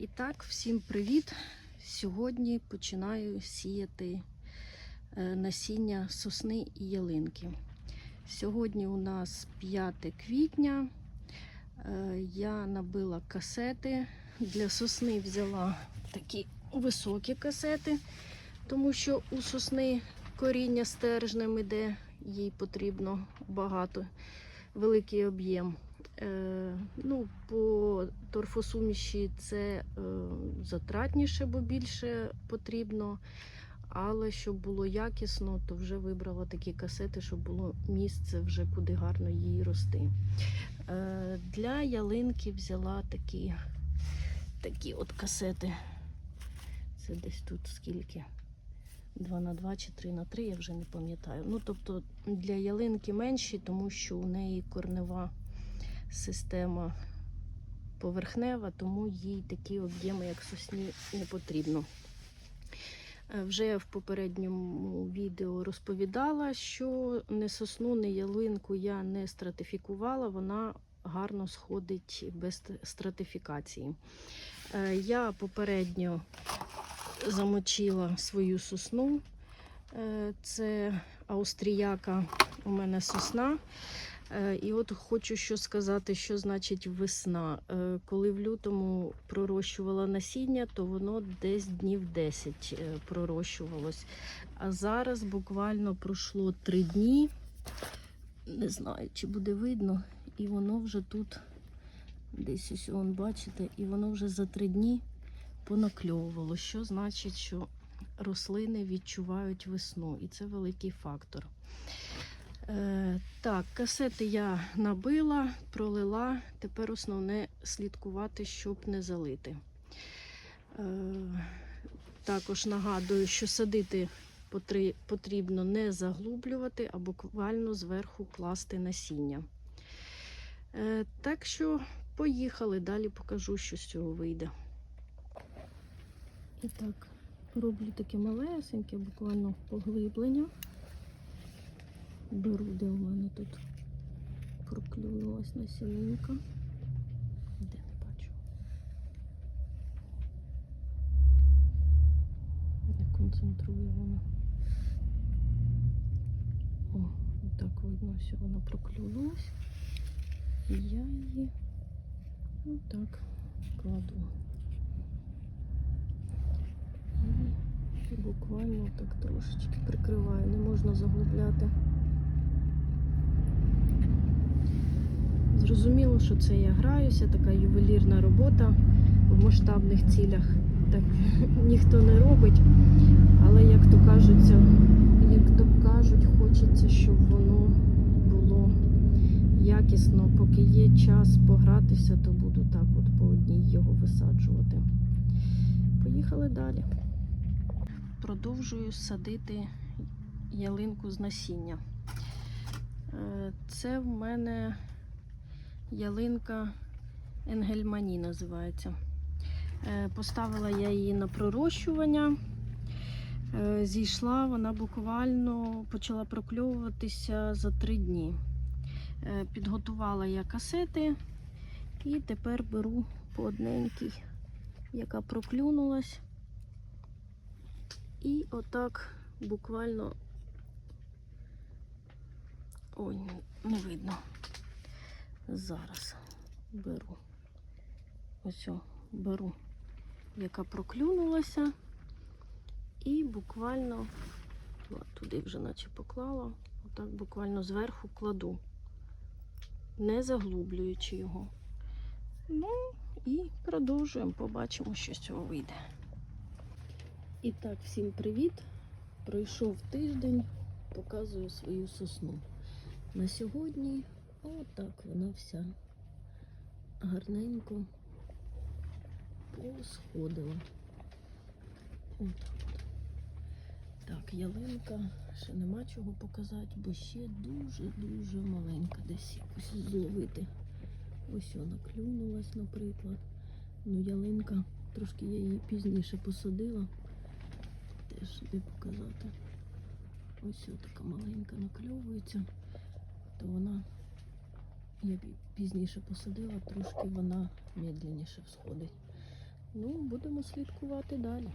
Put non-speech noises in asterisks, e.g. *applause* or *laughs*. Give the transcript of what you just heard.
І так, всім привіт! Сьогодні починаю сіяти е, насіння сосни і ялинки. Сьогодні у нас 5 квітня. Е, Я набила касети. Для сосни взяла такі високі касети, тому що у сосни коріння стержнем іде, їй потрібно багато, великий об'єм. Е, ну, по торфосуміші це е, затратніше, бо більше потрібно. Але щоб було якісно, то вже вибрала такі касети, щоб було місце вже куди гарно їй рости. Е, для ялинки взяла такі, такі от касети. Це десь тут скільки? 2 на 2 чи 3 на 3, я вже не пам'ятаю. Ну, тобто для ялинки менші, тому що у неї корнева система поверхнева, тому їй такі об'єми, як сосні, не потрібно. Е, Вже в попередньому відео розповідала, що не сосну, не ялинку я не стратифікувала, вона гарно сходить без стратифікації. Е, Я попередньо замочила свою сосну. Е, Це австріяка у мене сосна. Е, І от хочу що сказати, що значить весна. Е, Коли в лютому пророщувала насіння, то воно десь днів 10 е, пророщувалось. А зараз буквально пройшло 3 дні. Не знаю, чи буде видно, і воно вже тут десь ось вон, бачите, і воно вже за 3 дні понакльовувало. Що значить, що рослини відчувають весну, і це великий фактор. Е, так, касети я набила, пролила. Тепер основне слідкувати, щоб не залити. Е, також нагадую, що садити потрібно не заглублювати, а буквально зверху класти насіння. Е, так що поїхали, далі покажу, що з цього вийде. І так, роблю таке малесеньке, буквально поглиблення. Беру, де у мене тут проклюнулась насінинка. Де не бачу. Не концентрую вона. О, так видно, що вона проклюнулась. І я її отак кладу. І буквально так трошечки прикриваю, не можна заглубляти. Зрозуміло, що це я граюся, така ювелірна робота в масштабних цілях. Так *laughs* ніхто не робить. Але як то кажуться, як то кажуть, хочеться, щоб воно було якісно. Поки є час погратися, то буду так от по одній його висаджувати. Поїхали далі. Продовжую садити ялинку з насіння. Е, Це в мене ялинка Енгельмані називається. Е, Поставила я її на пророщування. Е, Зійшла вона буквально почала прокльовуватися за три дні. Е, Підготувала я касети і тепер беру по одненькій, яка проклюнулась. І отак буквально. Ой, не видно. Зараз беру. Ось беру, яка проклюнулася. І буквально, туди вже наче поклала, отак буквально зверху кладу, не заглублюючи його. Ну і продовжуємо, побачимо, що з цього вийде. І так, всім привіт! Пройшов тиждень, показую свою сосну. На сьогодні отак вона вся гарненько посходила. От. Так, ялинка, ще нема чого показати, бо ще дуже-дуже маленька десь якось зловити. Ось вона клюнулась, наприклад. Ну, ялинка, трошки я її пізніше посадила теж де показати. Ось така маленька накльовується, то вона, я пізніше посадила, трошки вона медленніше всходить. Ну, будемо слідкувати далі.